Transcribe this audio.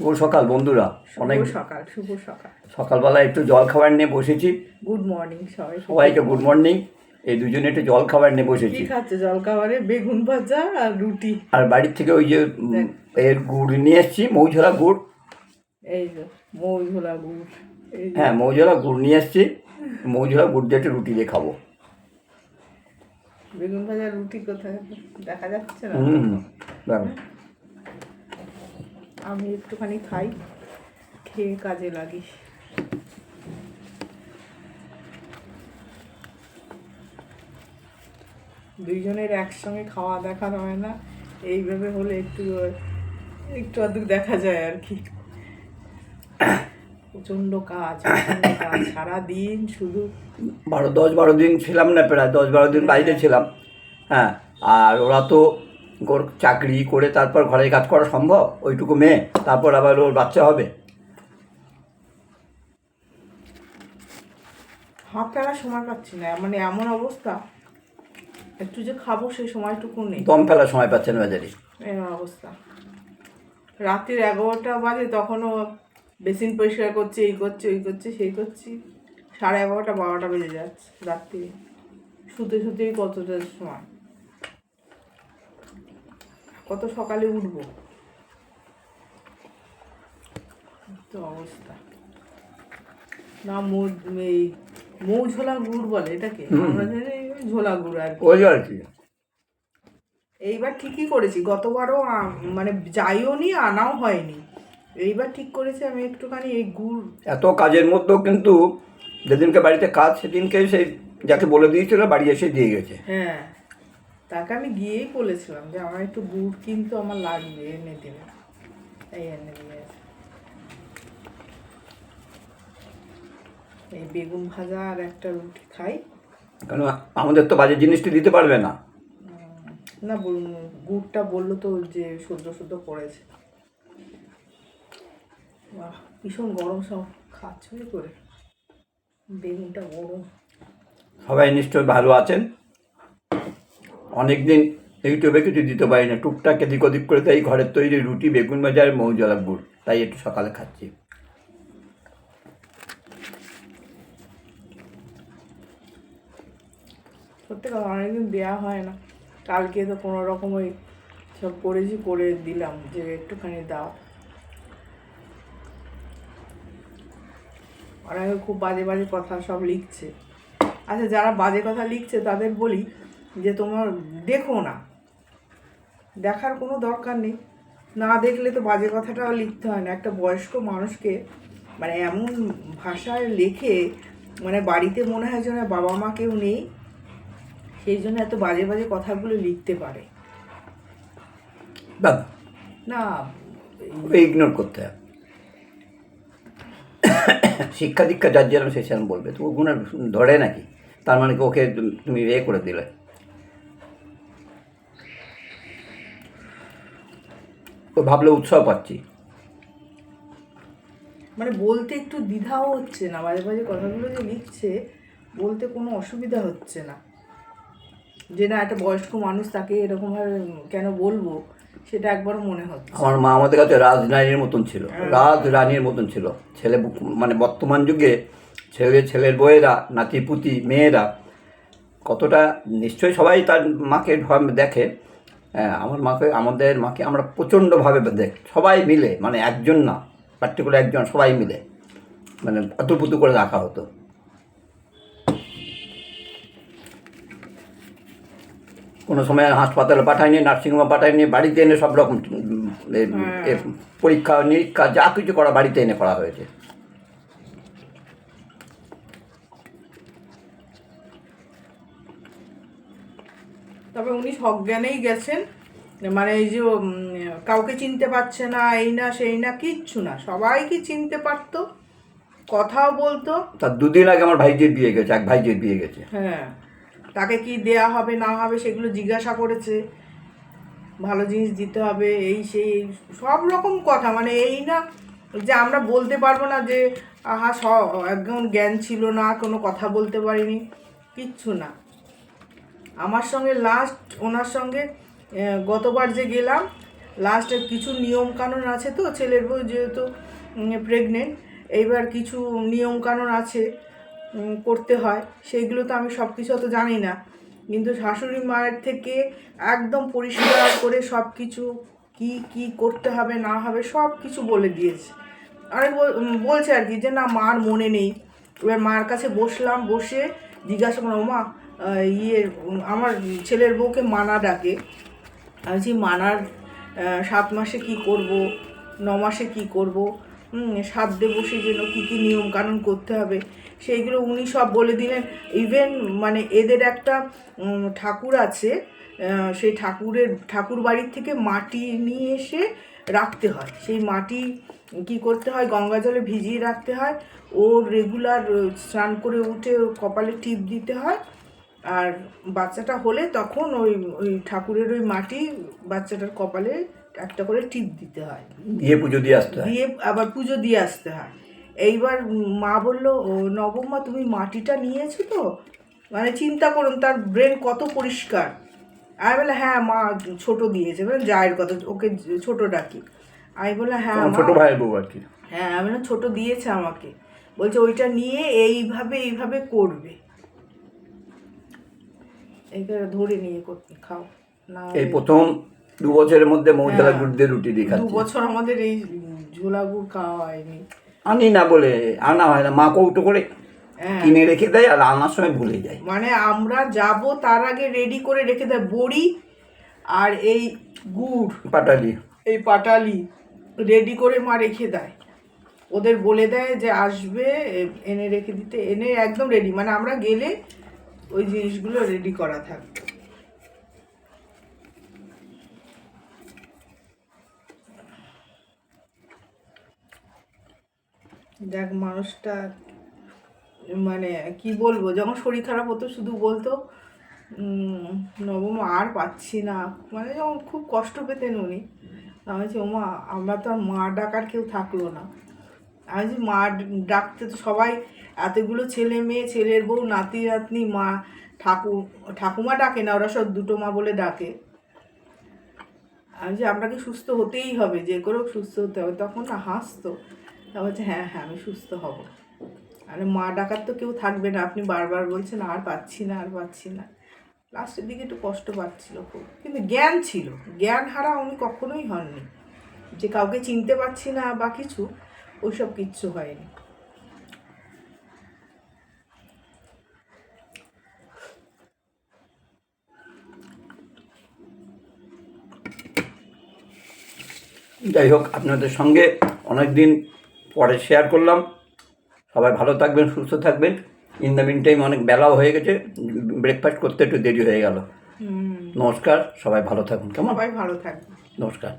শুভ সকাল বন্ধুরা। অনেক সকাল শুভ সকাল। সকালবেলা একটু জল খাবার নিয়ে বসেছি। গুড মর্নিং সবাই সবাইকে গুড মর্নিং এই দুজনে একটু জল খাবার নিয়ে বসেছি। খাচ্ছে জল খাবারে বেগুন ভাজা আর রুটি। আর বাড়ির থেকে ওই যে এর গুড় নিয়ে এসেছি মৌঝোলা গুড়। এই যে মৌ ঝোলা গুড় হ্যাঁ মৌঝোলা গুড় নিয়ে এসেছি। মৌঝোলা গুড় দিয়ে একটু রুটি দিয়ে খাব। বেগুন ভাজা রুটি কোথায়? দেখা যাচ্ছে না। হুম হুম। আমি একটুখানি খাই, খেয়ে কাজে লাগি। দুইজনের একসঙ্গে খাওয়া দেখা হয় না এইভাবে হলে একটু একটু আধটু দেখা যায় আর কি। প্রচণ্ড কাজ, সারাদিন শুধু বারো, দশ বারো দিন ছিলাম না প্রায়, দশ বারো দিন বাইরে ছিলাম হ্যাঁ আর ওরা তো চাকরি করে তারপর ঘরের কাজ করা সম্ভব? ওইটুকু মেয়ে তারপর আবার ওর বাচ্চা হবে? হাত ফেলার সময় পাচ্ছি না মানে এমন অবস্থা। একটু যে খাব সেই সময়টুকু নেই। দম ফেলার সময় পাচ্ছেন বাজারে? এরকম অবস্থা। রাত্রির এগারোটা বাজে তখনও বেসিন পরিষ্কার করছে এই করছে ওই করছে সেই করছি। সাড়ে এগারোটা বারোটা বেজে যাচ্ছে রাত্রি। শুতে শুতেই কতটা সময়? কত সকালে উঠবো? তো অবস্থা। না মৌ এই মৌ ঝোলা গুড় বলে এটাকে আমরা জানি ঝোলা গুড় আর কি। ওই আর কি। এইবার ঠিকই করেছি। গতবারও আ- মানে যাইও নি আনাও হয়নি। এইবার ঠিক করেছি আমি একটুখানি এই গুড়। এত কাজের মধ্যেও কিন্তু যেদিনকে বাড়িতে কাজ সেদিনকে সেই যাকে বলে দিয়েছিল বাড়ি এসে দিয়ে গেছে। হ্যাঁ। তাকে আমি গিয়েই বলেছিলাম যে আমার একটু গুড় কিন্তু আমার লাগবে এনে দিবে। এই এনে দিয়েছে এই বেগুন ভাজা আর একটা রুটি খাই। কারণ আমাদের তো বাজে জিনিসটি দিতে পারবে না। না বলুন গুড়টা বলল তো যে সদ্য সদ্য পড়েছে। বাহ ভীষণ গরম সব খাচ্ছ করে। বেগুনটা গরম। সবাই নিশ্চয়ই ভালো আছেন। অনেক দিন ইউটিউবে কিছু দিতে পারি না। টুকটাক এদিক ওদিক করে তাই ঘরের তৈরি রুটি, বেগুন ভাজা আর মৌজলা গুড় তাই একটু সকালে খাচ্ছি। সত্যি কথা, অনেকদিন দেওয়া হয় না। কালকে তো কোনো রকম ওই সব করেছি, করে দিলাম যে একটুখানি দাও। অনেকে খুব বাজে বাজে কথা সব লিখছে। আচ্ছা যারা বাজে কথা লিখছে তাদের বলি যে তোমার দেখো না। দেখার কোনো দরকার নেই। না দেখলে তো বাজে কথাটাও লিখতে হয় না। একটা বয়স্ক মানুষকে মানে এমন ভাষায় লেখে মানে বাড়িতে মনে হয় যেন বাবা মা কেউ নেই সেই জন্য এত বাজে বাজে কথাগুলো লিখতে পারে। না ইগনোর করতে হবে শিক্ষা দীক্ষা যার যেরকম সে সেরকম বলবে। তো ওগুলো ধরে নাকি? তার মানে ওকে তুমি- তুমি এ করে দিলে? ও ভাবলে উৎসাহ পাচ্ছি। মানে বলতে একটু দ্বিধাও হচ্ছে না বাজে বাজে কথাগুলো যে লিখছে বলতে কোনো অসুবিধা হচ্ছে না। যে না একটা বয়স্ক মানুষ তাকে এরকমভাবে কেন বলব সেটা একবারও মনে হচ্ছে আমার মা আমাদের কাছে রাজরানীর মতন ছিল রাজ রানীর মতন ছিল। ছেলে মানে বর্তমান যুগে ছেলে ছেলের বউয়েরা নাতি পুতি মেয়েরা কতটা নিশ্চয়ই সবাই তার মাকে দেখে হ্যাঁ, আমার মাকে আমাদের মাকে আমরা প্রচণ্ডভাবে দেখ সবাই মিলে মানে একজন না পার্টিকুলার একজন সবাই মিলে মানে অতপুতু করে রাখা হতো। কোনো সময় হাসপাতালে পাঠায়নি নার্সিংহোমে পাঠায়নি বাড়িতে এনে সব রকম এ পরীক্ষা নিরীক্ষা যা কিছু করা বাড়িতে এনে করা হয়েছে। তবে উনি সজ্ঞানেই গেছেন। মানে এই যে কাউকে চিনতে পারছে না এই না সেই না কিচ্ছু না। সবাইকে চিনতে পারতো কথাও বলতো। তার দুদিন আগে আমার ভাইজির বিয়ে গেছে এক ভাইজির বিয়ে গেছে। হ্যাঁ। তাকে কি দেয়া হবে না হবে সেগুলো জিজ্ঞাসা করেছে। ভালো জিনিস দিতে হবে এই সেই সব রকম কথা। মানে এই না যে আমরা বলতে পারব না যে আহা স একদম জ্ঞান ছিল না কোনো কথা বলতে পারিনি কিচ্ছু না। আমার সঙ্গে লাস্ট ওনার সঙ্গে গতবার যে গেলাম লাস্টে কিছু নিয়ম কানুন আছে তো, ছেলের বউ যেহেতু প্রেগনেন্ট এইবার কিছু নিয়ম কানুন আছে করতে হয়, সেইগুলো তো আমি সব কিছু অত জানি না। কিন্তু শাশুড়ি মায়ের থেকে একদম পরিষ্কার করে সব কিছু কি কি করতে হবে, না হবে সব কিছু বলে দিয়েছে। বল- বলছে আর কি যে, না, মার মনে নেই। এবার মার কাছে বসলাম, বসে জিজ্ঞাসা করলাম, মা ইয়ে আমার ছেলের বউকে মানা ডাকে। আমি মানার সাত মাসে কি করব? ন মাসে কি করব? সাধ্যে বসে যেন কী কী নিয়ম কানুন করতে হবে। সেইগুলো উনি সব বলে দিলেন। ইভেন মানে এদের একটা ঠাকুর আছে সেই ঠাকুরের, ঠাকুর বাড়ির থেকে মাটি নিয়ে এসে রাখতে হয়। সেই মাটি কি করতে হয়? গঙ্গা জলে ভিজিয়ে রাখতে হয়। ও রেগুলার স্নান করে উঠে কপালে টিপ দিতে হয়। আর বাচ্চাটা হলে তখন ওই ওই ঠাকুরের ওই মাটি বাচ্চাটার কপালে একটা করে টিপ দিতে হয়। দিয়ে পুজো দিয়ে আসতে হয়? দিয়ে আবার পুজো দিয়ে আসতে হয়। এইবার মা বলল "ও, নবমা তুমি মাটিটা নিয়েছো তো? মানে চিন্তা করুন তার ব্রেন কত পরিষ্কার। আমি বলে হ্যাঁ মা ছোট দিয়েছে। মানে জায়ের কথা ওকে ছোট ডাকি। আমি বলে হ্যাঁ ছোট ভাইয়ের বউ আর কি। হ্যাঁ আমি ছোট দিয়েছে আমাকে। বলছে ওইটা নিয়ে এইভাবে এইভাবে করবে। এইটা ধরে নিয়ে করতে খাও। না এই প্রথম দু বছরের মধ্যে মৌজালা হ্যাঁ। গুড় দিয়ে রুটি দিয়ে দু খাচ্ছি। বছর আমাদের এই ঝোলা গুড় খাওয়া হয়নি। আনি না বলে আনা হয় না। মা কৌটো করে হ্যাঁ। কিনে রেখে দেয় আর আনার সময় ভুলে যায়। মানে আমরা যাব তার আগে রেডি করে রেখে দেয় বড়ি আর এই গুড়। পাটালি। এই পাটালি রেডি করে মা রেখে দেয়। ওদের বলে দেয় যে আসবে এ- এনে রেখে দিতে। এনে একদম রেডি মানে আমরা গেলে ওই জিনিসগুলো রেডি করা থাকবে। দেখ মানুষটা মানে কি বলব, যখন শরীর খারাপ হতো শুধু বলতো নবম আর পাচ্ছি না। মানে যখন খুব কষ্ট পেতেন উনি। আমি বলছি, ওমা, আমরা তো আর মা ডাকার কেউ থাকল না। আমি বলছি মা ডাকতে তো সবাই, এতগুলো ছেলে মেয়ে, ছেলের বউ, নাতি, নাতনি, মা ঠাকু ঠাকুমা ডাকে না, ওরা সব দুটো মা বলে ডাকে। আমি যে আপনাকে সুস্থ হতেই হবে, যে করে সুস্থ হতে হবে, তখন না হাসতো। তা বলছে হ্যাঁ হ্যাঁ আমি সুস্থ হব। আরে মা ডাকার তো কেউ থাকবে না, আপনি বারবার বলছেন, আর পাচ্ছি না, আর পাচ্ছি না। লাস্টের দিকে একটু কষ্ট পাচ্ছিল খুব, কিন্তু জ্ঞান ছিল। জ্ঞান হারা উনি কখনোই হননি। যে কাউকে চিনতে পারছি না বা কিছু ওইসব কিচ্ছু হয়নি। যাই হোক আপনাদের সঙ্গে অনেক দিন পরে শেয়ার করলাম। সবাই ভালো থাকবেন সুস্থ থাকবেন। ইন দ্য মিন টাইম অনেক বেলাও হয়ে গেছে। ব্রেকফাস্ট করতে একটু দেরি হয়ে গেল। নমস্কার সবাই ভালো থাকুন। কেমন? সবাই ভালো থাকবে নমস্কার।